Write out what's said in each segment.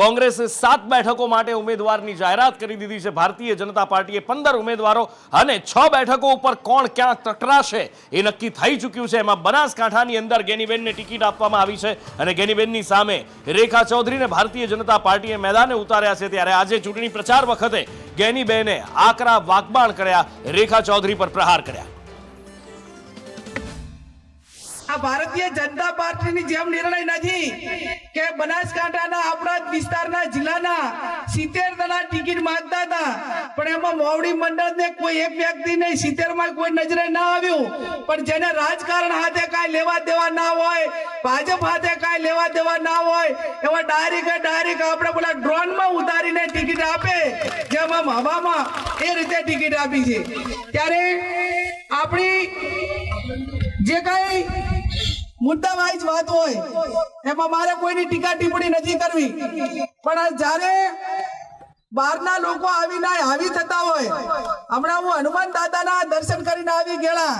કોંગ્રેસે સાત બેઠકો માટે ઉમેદવારની જાહેરાત કરી દીધી છે. ભારતીય જનતા પાર્ટીએ પંદર ઉમેદવારો અને છ બેઠકો ઉપર કોણ ક્યાં ટકરાશે એ નક્કી થઈ ચૂક્યું છે. એમાં બનાસકાંઠાની અંદર ગેનીબેનને ટિકિટ આપવામાં આવી છે અને ગેનીબેનની સામે રેખા ચૌધરીને ભારતીય જનતા પાર્ટીએ મેદાને ઉતાર્યા છે. ત્યારે આજે ચૂંટણી પ્રચાર વખતે ગેનીબેને આકરા વાકબાણ કર્યા, રેખા ચૌધરી પર પ્રહાર કર્યા. ભારતીય જનતા પાર્ટીની જેમ નિર્ણય નથી કે બનાસકાંઠાના આપણા વિસ્તારના જિલ્લાના સિત્તેર જણા ટિકિટ માંગતા હતા. પણ એમાં મોવડી મંડળને કોઈ એક વ્યક્તિને સિત્તેરમાં કોઈ નજરે ના આવ્યું. પણ જેને રાજકારણ હાથે કાંઈ લેવા દેવા ના હોય, ભાજપ હાથે કાંઈ લેવા દેવા ના હોય એવા ડાયરેક્ટ ડાયરેક્ટ આપણે પેલા ડ્રોનમાં ઉતારીને ટિકિટ આપે, જેમ આમ હવામાં એ રીતે ટિકિટ આપી છે. ત્યારે આપણી જે કઈ મુદ્દા જ વાત હોય. એમાં મારે કોઈની ટીકા ટિપ્પણી નથી કરવી. પણ જ્યારે બહારના લોકો આવીને હાવી થતા હોય, હમણાં હું હનુમાન દાદાના દર્શન કરીને આવી ગયેલા.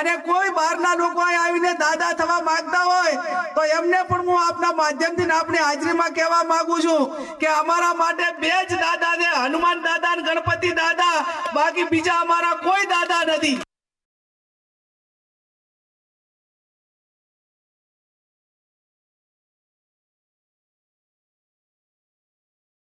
અને કોઈ બહારના લોકો આવીને દાદા થવા માંગતા હોય, તો એમને પણ હું આપના માધ્યમથી આપણી હાજરીમાં કહેવા માંગુ છું કે અમારા માટે બે જ દાદા છે, હનુમાન દાદા અને ગણપતિ દાદા. બાકી બીજા અમારા કોઈ દાદા નથી.